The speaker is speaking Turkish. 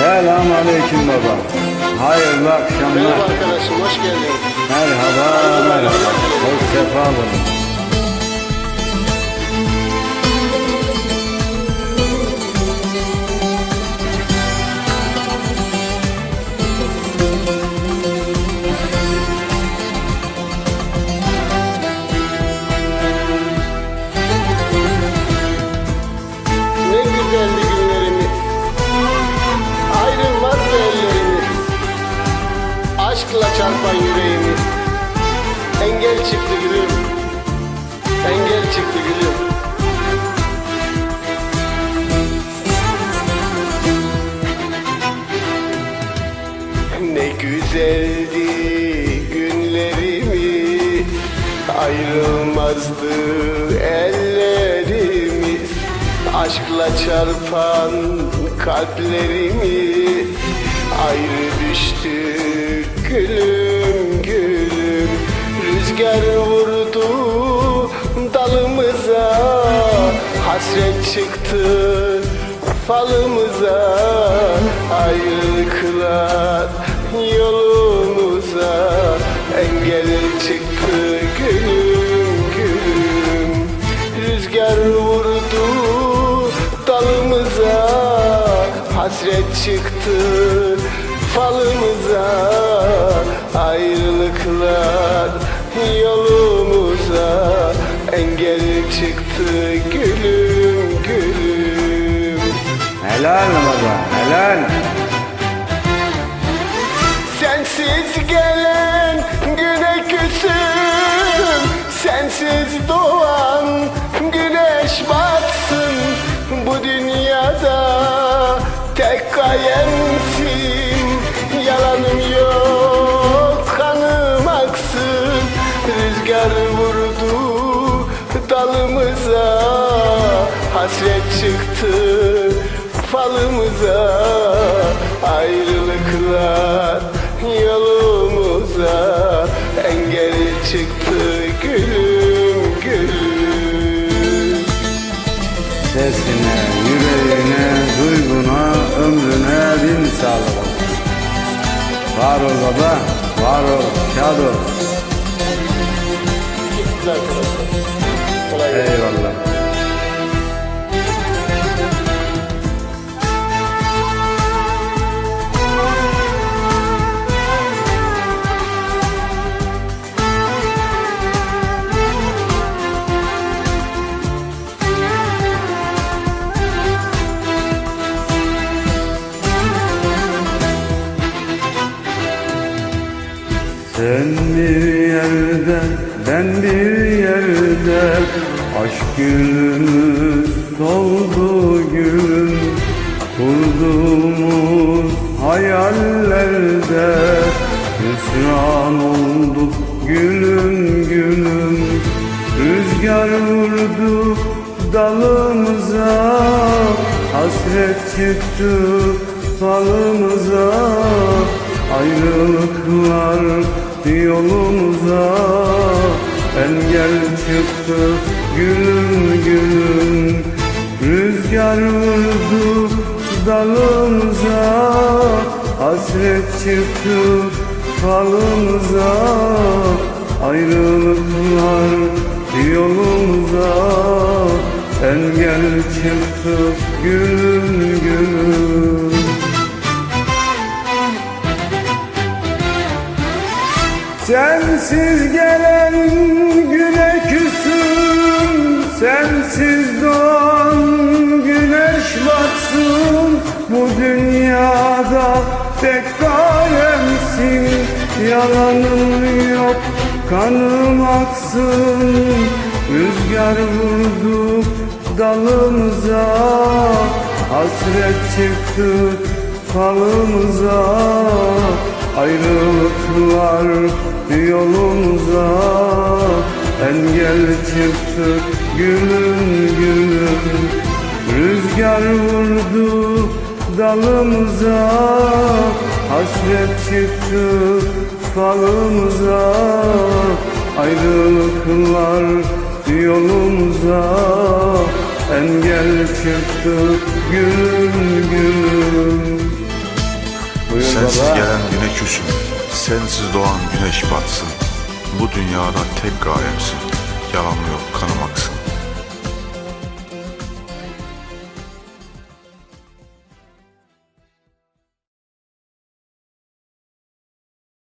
Selam aleyküm baba. Hayırlı akşamlar. Merhaba arkadaşım, hoş geldin. Merhaba, merhaba. Hoş sefa bulun. Ne günlerimiz. Aşkla çarpan yüreğimiz. Engel çıktı gülüm. Engel çıktı gülüm. Ne güzeldi günlerimiz Ayrılmazdı ellerimiz Aşkla çarpan kalplerimiz Ayrı gülüm gülüm. Rüzgar vurdu dalımıza. Hasret çıktı falımıza. Ayrılıklar yolumuza. Engel çıktı Hasret çıktı falımıza Ayrılıklar yolumuza Engel çıktı gülüm gülüm Helal baba, helal. Sensiz gelen güne küsüm Sensiz doğan tek kayemsin Yalanım yok kanım aksın. Rüzgar vurdu dalımıza. Hasret çıktı falımıza. Ayrılıklar yolumuza. Engel çıktı sağlık. Var ol baba, var ol, şad ol. Eyvallah. Sen bir yerde, ben bir yerde. Aşk gülümüz soldu gülüm Kurduğumuz hayallerde Hüsran olduk gülüm gülüm. Rüzgar vurdu dalımıza Hasret çıktı falımıza Ayrılıklar yolumuza. Engel çıktı gülüm gülüm. Rüzgar vurdu dalımıza. Hasret çıktı falımıza Ayrılıklar yolumuza. Engel çıktı gülüm gülüm Sensiz gelen güne küsüm Sensiz doğan güneş batsın Bu dünyada tek gayemsin Yalanım yok kanım aksın. Rüzgar vurdu dalımıza Hasret çıktı falımıza. Ayrılıklar yolumuza Engel çıktı gülüm gülüm. Rüzgar vurdu dalımıza Hasret çıktı falımıza. Ayrılıklar yolumuza Engel çıktı gülüm gülüm. Buyur Sensiz baba. gelen güne küsüm Sensiz doğan güneş batsın. Bu dünyada tek gayemsin Yalan yok kanım